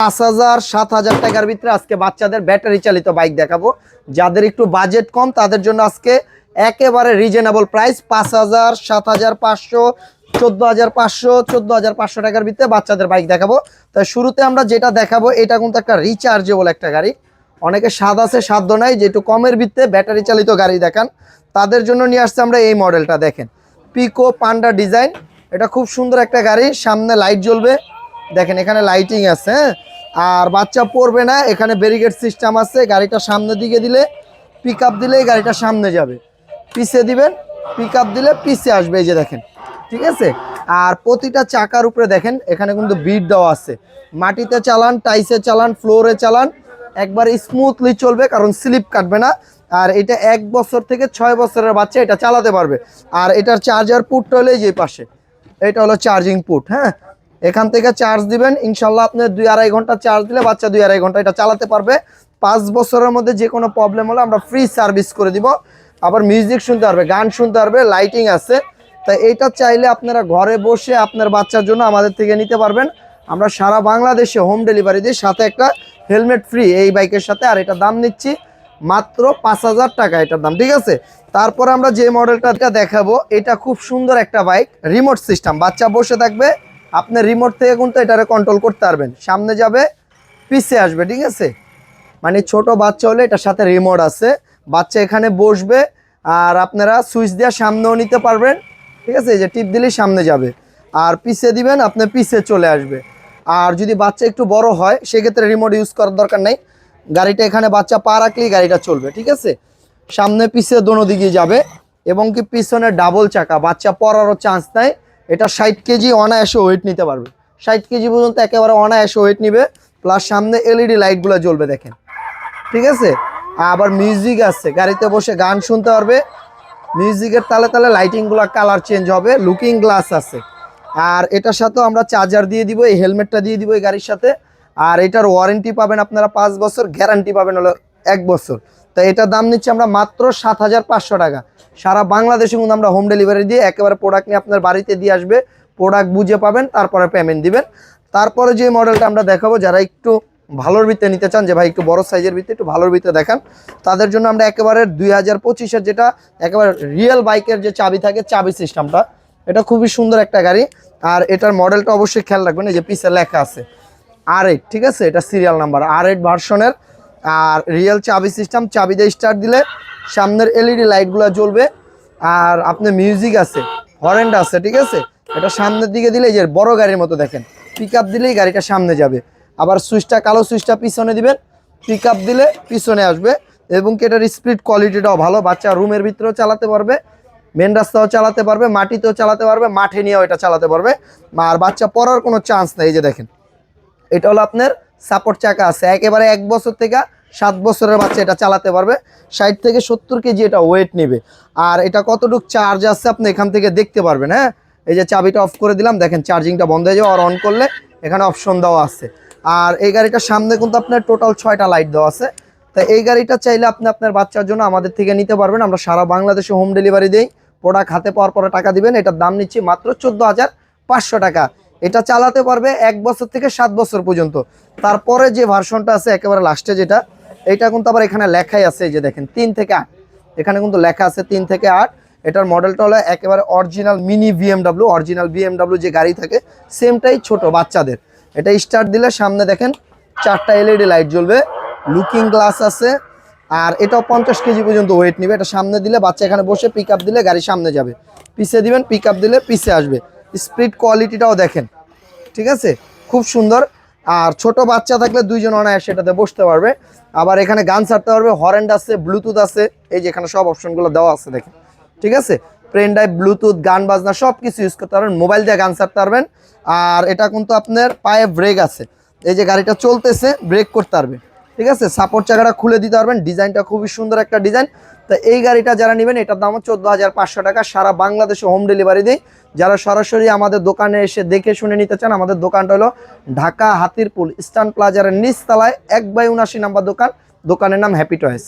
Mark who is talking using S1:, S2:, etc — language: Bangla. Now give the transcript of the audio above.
S1: পাঁচ হাজার সাত হাজার টাকার ভিতরে আজকে বাচ্চাদের ব্যাটারি চালিত বাইক দেখাবো। যাদের একটু বাজেট কম, তাদের জন্য আজকে একেবারে রিজনেবল প্রাইস পাঁচ হাজার সাত হাজার পাঁচশো, চোদ্দ হাজার পাঁচশো, চোদ্দ হাজার পাঁচশো টাকার ভিতরে বাচ্চাদের বাইক দেখাবো। তাই শুরুতে আমরা যেটা দেখাবো, এটা কিন্তু একটা রিচার্জেবল একটা গাড়ি। অনেকে স্বাদ আছে সাধ্য নাই, যে একটু কমের ভিত্তে ব্যাটারি চালিত গাড়ি দেখান। তাদের জন্য নিয়ে আসছে আমরা এই মডেলটা দেখেন। পিকো পান্ডা ডিজাইন এটা খুব সুন্দর একটা গাড়ি, সামনে লাইট জ্বলবে। দেখেন এখানে লাইটিং আছে হ্যাঁ? আর বাচ্চা পড়বে না, এখানে ব্যারিকেড সিস্টেম আছে, গাড়িটা সামনের দিকে দিলে পিক আপ দিলেই গাড়িটা সামনে যাবে। পিছে দিবেন পিক আপ দিলে পিছে আসবে, এই যে দেখেন, ঠিক আছে? আর প্রতিটা চাকার উপরে দেখেন, এখানে কিন্তু বিট দেওয়া আছে। মাটিতে চালান টাইসে চালান ফ্লোরে চালান, একবার স্মুথলি চলবে, কারণ স্লিপ কাটবে না। আর এটা এক বছর থেকে ছয় বছরের বাচ্চা এটা চালাতে পারবে। আর এটার চার্জার পুটটা হলো যে পাশে, এটা হলো চার্জিং পুট হ্যাঁ? এখান থেকে চার্জ দিবেন, ইনশাল্লাহ আপনি দুই আড়াই ঘণ্টা চার্জ দিলে বাচ্চা দুই আড়াই ঘণ্টা এটা চালাতে পারবে। পাঁচ বছরের মধ্যে যে কোনো প্রবলেম হলে আমরা ফ্রি সার্ভিস করে দিব। আবার মিউজিক শুনতে পারবে, গান শুনতে পারবে লাইটিং আছে। তাই এইটা চাইলে আপনারা ঘরে বসে আপনার বাচ্চার জন্য আমাদের থেকে নিতে পারবেন। আমরা সারা বাংলাদেশে হোম ডেলিভারি দিই সাথে একটা হেলমেট ফ্রি এই বাইকের সাথে, আর এটা দাম নিচ্ছি মাত্র পাঁচ হাজার টাকা এটার দাম, ঠিক আছে? তারপর আমরা যে মডেলটা দেখাবো, এটা খুব সুন্দর একটা বাইক রিমোট সিস্টেম বাচ্চা বসে থাকবে। আপনি রিমোট থেকে কিন্তু এটারে কন্ট্রোল করতে পারবেন। সামনে যাবে পিছিয়ে আসবে, ঠিক আছে? মানে ছোট বাচ্চা হলে এটার সাথে রিমোট আছে। বাচ্চা এখানে বসবে, আর আপনারা সুইচ দিয়ে সামনেও নিতে পারবেন, ঠিক আছে? যে টিপ দিলেই সামনে যাবে। আর পিছিয়ে দিবেন, আপনি পিছে চলে আসবে। আর যদি বাচ্চা একটু বড় হয়, সেক্ষেত্রে রিমোট ইউজ করার দরকার নেই। গাড়িটা এখানে বাচ্চা পা রাখলেই গাড়িটা চলবে, ঠিক আছে? সামনে, পিছে, দোনো দিকে যাবে। এবং কি পিছনে ডাবল চাকা, বাচ্চা পড়ারও চান্স নাই। এটা ষাট কেজি অনায়াসে ওয়েট নিতে পারবে। ষাট কেজি পর্যন্ত একেবারে অনায়াসে ওয়েট নিবে প্লাস সামনে এলইডি লাইটগুলো জ্বলবে দেখেন। ঠিক আছে? আবার মিউজিক আছে, গাড়িতে বসে গান শুনতে পারবে। মিউজিকের তালে তালে লাইটিংগুলো কালার চেঞ্জ হবে লুকিং গ্লাস আছে। আর এটার সাথেও আমরা চার্জার দিয়ে দিব, এই হেলমেটটা দিয়ে দিব এই গাড়ির সাথে। আর এটার ওয়ারেন্টি পাবেন আপনারা পাঁচ বছর গ্যারান্টি পাবেন হলো এক বছর। তো এটার দাম নিচ্ছি আমরা মাত্র সাত হাজার পাঁচশো টাকা। সারা বাংলাদেশে কিন্তু আমরা হোম ডেলিভারি দিয়ে একেবারে প্রোডাক্ট নিয়ে আপনার বাড়িতে দিয়ে আসবে প্রোডাক্ট বুঝে পাবেন, তারপরে পেমেন্ট দিবেন। তারপরে যে মডেলটা আমরা দেখাবো, যারা একটু ভালোর ভিতরে নিতে চান, যে ভাই একটু বড় সাইজের ভিতরে, একটু ভালোর ভিতরে দেখান, তাদের জন্য আমরা একেবারে দুই হাজার পঁচিশের যেটা একেবারে রিয়েল বাইকের যে চাবি থাকে, চাবি সিস্টেমটা এটা খুবই সুন্দর একটা গাড়ি। আর এটার মডেলটা অবশ্যই খেয়াল রাখবেন, এই যে পিসে লেখা আছে আর ঠিক আছে? এটা সিরিয়াল নাম্বার আর এইট ভার্সনের আর রিয়েল চাবি সিস্টেম চাবি দিয়ে স্টার্ট দিলে সামনের এলইডি লাইটগুলো জ্বলবে। আর আপনার মিউজিক আছে হরেন্ড আছে, ঠিক আছে? এটা সামনের দিকে দিলে যে বড় গাড়ির মতো দেখেন পিক দিলেই গাড়িটা সামনে যাবে। আবার সুইচটা কালো সুইচটা পিছনে দিবেন পিক দিলে পিছনে আসবে এবং কি এটার স্পিড কোয়ালিটিটাও ভালো, বাচ্চা রুমের ভিতরেও চালাতে পারবে মেন রাস্তাও চালাতে পারবে, মাটিতেও চালাতে পারবে, মাঠে নিয়েও এটা চালাতে পারবে। আর বাচ্চা পড়ার কোনো চান্স নেই যে দেখেন। এটা হলো আপনার সাপোর্ট চাকা আছে। একেবারে এক বছর থেকে সাত বছরের বাচ্চা এটা চালাতে পারবে। ষাট থেকে সত্তর কেজি এটা ওয়েট নেবে। আর এটা কতটুকু চার্জ আছে আপনি এখান থেকে দেখতে পারবেন হ্যাঁ? এই যে চাবিটা অফ করে দিলাম, দেখেন চার্জিংটা বন্ধ হয়ে যাবে, আর অন করলে এখানে অপশন দেওয়া আছে। আর এই গাড়িটার সামনে কিন্তু আপনার টোটাল ছয়টা লাইট দেওয়া আছে। তাই এই গাড়িটা চাইলে আপনি আপনার বাচ্চার জন্য আমাদের থেকে নিতে পারবেন। আমরা সারা বাংলাদেশে হোম ডেলিভারি দিই। প্রোডাক্ট হাতে পাওয়ার পরে টাকা দিবেন। এটার দাম নিচ্ছি মাত্র চোদ্দ হাজার পাঁচশো টাকা। এটা চালাতে পারবে এক বছর থেকে সাত বছর পর্যন্ত। তারপরে যে ভার্সনটা আছে, একেবারে লাস্টে যেটা, এটা কিন্তু আবার এখানে লেখাই আছে যে দেখেন, তিন থেকে আট। এখানে কিন্তু লেখা আছে তিন থেকে আট। এটার মডেলটা হলো একেবারে original mini BMW original BMW যে গাড়ি থাকে সেমটাই ছোট বাচ্চাদের। এটা স্টার্ট দিলে সামনে দেখেন, চারটা এলইডি লাইট জ্বলবে লুকিং গ্লাস আছে, আর এটাও পঞ্চাশ কেজি পর্যন্ত ওয়েট নেবে। এটা সামনে দিলে বাচ্চা এখানে বসে পিক দিলে গাড়ি সামনে যাবে। পিছে দিবেন পিক দিলে পিছে আসবে। স্পিড কোয়ালিটিটাও দেখেন, ঠিক আছে? খুব সুন্দর। আর ছোট বাচ্চা থাকলে দুইজন অনায়াসে সেটাতে বসতে পারবে। আবার এখানে গান ছাড়তে পারবে হরেন্ড আছে, ব্লুটুথ আছে, এই যে এখানে সব অপশনগুলো দেওয়া আছে দেখেন, ঠিক আছে? প্রেন ড্রাইভ, ব্লুটুথ, গান বাজনা সব কিছু ইউজ করতে পারবেন, মোবাইল দিয়ে গান ছাড়তে পারবেন। আর এটা কিন্তু আপনার পায়ে ব্রেক আছে। এই যে গাড়িটা চলতেছে, ব্রেক করতে পারবে, ঠিক আছে? সাপোর্ট চাকাটা খুলে দিতে পারবেন, ডিজাইনটা খুবই সুন্দর একটা ডিজাইন। তো এই গাড়িটা যারা নেবেন, এটার দাম চোদ্দ হাজার পাঁচশো টাকা। সারা বাংলাদেশে হোম ডেলিভারি দিই যারা সরাসরি আমাদের দোকানে এসে দেখে শুনে নিতে চান, আমাদের দোকানটা হলো ঢাকা হাতিরপুল, স্টান প্লাজারের নিচতলায় এক বাই উনাশি নাম্বার দোকান। দোকানের নাম হ্যাপি টয়েস